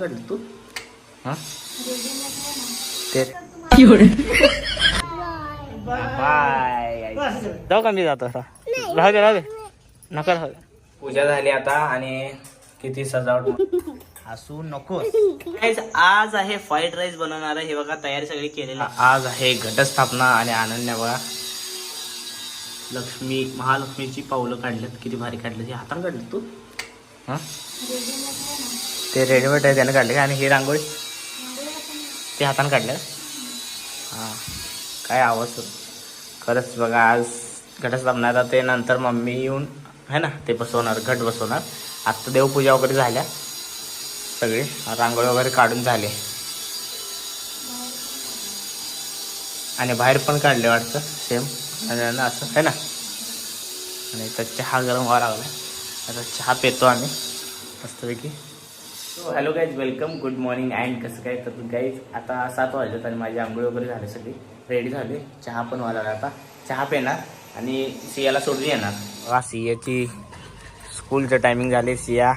तू? हा? बाय. जाऊ का मी जातो आता? राहू दे राहू दे. नका राहू दे. पूजा झाली आता आणि किती सजावट हसू नको आज आहे फ्राईड राईस बनवणार आहे. हे बघा तयारी सगळी केलेली आहे. आज आहे घटस्थापना आणि अनन्या बघा. लक्ष्मी महालक्ष्मीची पावलं काढलेत. किती भारी काढली हाताने काढली तू? हा? ते रेडीमेड आहे त्यानं काढले आणि ही रांगोळी? ते हाताने काढलं हां. काय आवाज खरंच बघा आज घटस्थापना आता ते नंतर मम्मी येऊन है ना ते बसवणार घट बसवणार. आत्ता देवपूजा वगैरे झाल्या. सगळे रांगोळी वगैरे काढून झाले. आणि बाहेर पण काढले वाटतं सेम असं है ना. आणि तर चहा गरम व्हावा लागला आता चहा पितो आम्ही मस्तपैकी. So hello guys welcome good morning and कसं काय? तर गाईज आता सात वाजलेत आणि माझी आंघोळ वगैरे झाले सगळी. रेडी झाले. चहा पण व्हायला आता. चहा पेणार आणि सियाला सोडून येणार. वा सियाची स्कूलचं टायमिंग झाले सिया.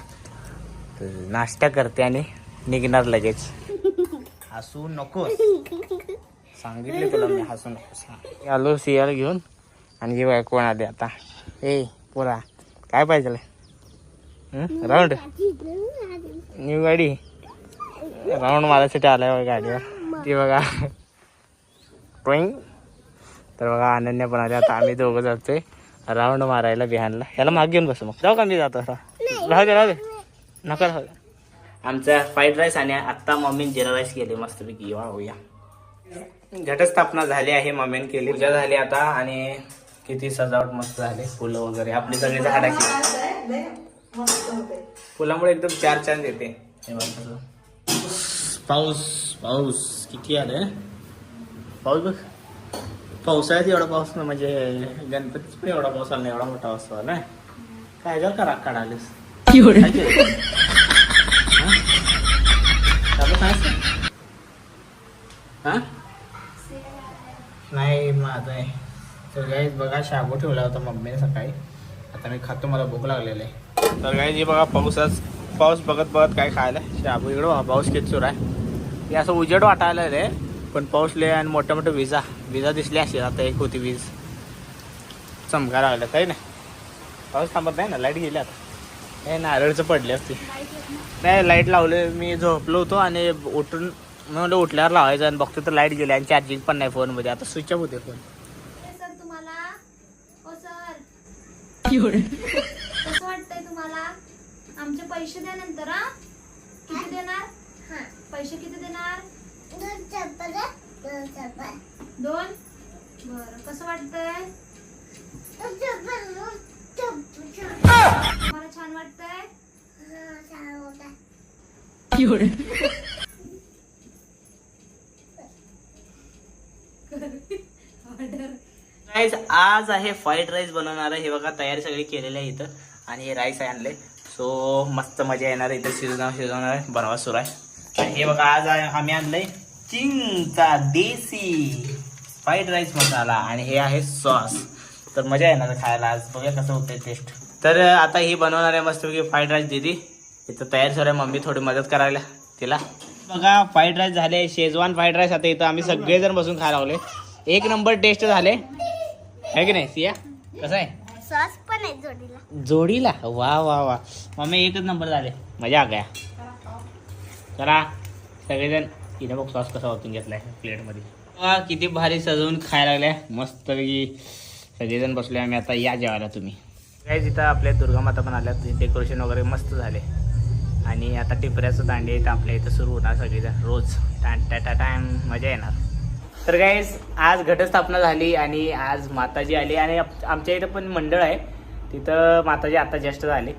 तर नाश्ता करते आणि निघणार लगेच. हसू नकोस. सांगितले तुला मी हसू नकोस. आलो सियाला घेऊन. आणि जेव्हा कोण आले आता? ए पोरा काय पाहिजे राऊंड. न्यू गाडी. राऊंड मारायसाठी आलाय बघा गाडीवर. ती बघा. ड्रॉईंग तर बघा अनन्या पण आले आता आम्ही दोघं जातोय. राऊंड मारायला बिहानला. याला माग घेऊन बसू मग. जाऊ का मी जातो? राहू दे राहू दे. नका राहू दे. आमचा फ्राईड राईस आणि आत्ता मम्मीने जिरा राईस केले मस्तपैकी. वा होया घटस्थापना झाली आहे मम्मीने केली. पूजा झाली आता आणि किती सजावट मस्त झाली. फुलं वगैरे. आपली सगळी फुलामुळे एकदम चार चांद येते. हे बघ. कसं. पाऊस पाऊस. किती आलाय? पाऊस बघ. पावसाळ्यात एवढा पाऊस ना म्हणजे गणपतीच पण एवढा पाऊस आला नाही एवढा मोठा पाऊस आला नाही. काय जर का राग काढालीस काय केलं? हा? हा? नाही माझं आहे. तर बघा शाबू ठेवला होता मम्मीने सकाळी. आता मी खातो मला भूक लागलेली आहे. तर गाईज हे बघा पाऊसच पाऊस बघत बघत काय खायला. शाबू इकडं बघा, पाऊस किती सुरू आहे. हे असं उजेड वाटायला रे पण पाऊस लय आणि मोठ्या मोठ्या विजा. विजा दिसली असेल आता एक होती वीज. चमका लागल्या काही नाही. पाऊस थांबत नाही ना लाइट गेली आता. हे नारळचं पडले असते. नाही लाइट लावले मी झोपलो होतो आणि उठून मी म्हणलं उठल्यावर लावायचं आणि बघतो तर लाइट गेली आणि चार्जिंग पण नाही फोनमध्ये आता स्विच ऑफ होते फोन. तुम्हाला आमचे पैसे द्या नंतर हा? किती देणार? पैसे किती देणार? दोन बर. कसं वाटतंय? मला छान वाटतंय? ऑर्डर. राईस आज आहे फ्राईड राईस बनवणार आहे. हे बघा तयारी सगळी केलेली आहे इथं. आणि हे राईस आहे आणले सो मस्त मजा येणार इथे इथं शिजवणार शिजवणार आहे. बनवा सुरू आहे. आणि हे बघा आज आम्ही आणलंय चिंगचा देसी फ्राईड राईस मसाला. आणि हे आहे सॉस तर मजा येणार खायला. आज बघूया कसं होतंय टेस्ट तर आता ही बनवणार आहे मस्तपैकी फ्राईड राईस दिदी. इथं तयार सुरू मम्मी थोडी मदत करायला. तिला. बघा फ्राईड राईस झाले. शेजवान फ्राईड राईस आता इथं आम्ही सगळेजण बसून खायला लावले एक नंबर टेस्ट झाले. आहे की नाही सिया? कसं आहे? सॉस पण जोडीला. जोडीला? वा वा वा. मम्मी एकच नंबर झाले. मजा आ गया. चला सगळेजण हिने बघ सॉस कसा ओतून घेतलाय प्लेटमध्ये वा किती भारी सजवून खायला लागल्या. मस्त सगळेजण बसले आम्ही. आता या जेवायला तुम्ही. काय जिथं आपल्या दुर्गा माता पण आल्या डेकोरेशन वगैरे मस्त झाले. आणि आता टिपऱ्याचं दांडे येत आपल्या इथं सुरू होणार सगळेजण. रोज. टाटा टाइम मजा येणार. तर काय आज घटस्थापना झाली आणि आज माताजी आली. आणि आमच्या इथं पण मंडळ आहे. तिथं माताजी आता जस्ट झाले.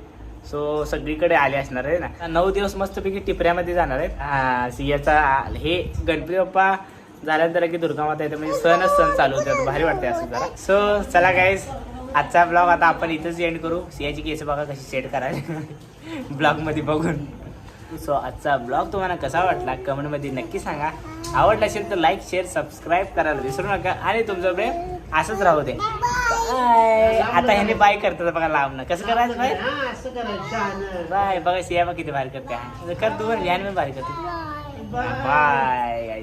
सो सगळीकडे आले असणार आहे ना. नऊ दिवस मस्तपैकी टिपऱ्यामध्ये जाणार आहेत. हा, सिंहाचा हे गणपती बाप्पा झाल्यानंतर की दुर्गा माता येते म्हणजे सणच सण चालू होते भारी वाटते असं जरा. सो चला गाईज आजचा ब्लॉग आता आपण इथंच एंड करू. सियाची केस बघा कशी सेट करायला. ब्लॉगमध्ये बघून. सो आजचा ब्लॉग तुम्हाला कसा वाटला? कमेंटमध्ये नक्की सांगा. आवडला असेल तर लाईक शेअर सबस्क्राईब करायला विसरू नका. आणि तुमचं प्रेम असंच राहू दे. बाय आता ह्याने बाय करतात बघा लांब कसं करायचं बाय असं करायचं शहाणं. बाय बघा सिया बघ किती भारी करते. कर तू पण ह्याने पण भारी करते. बाय.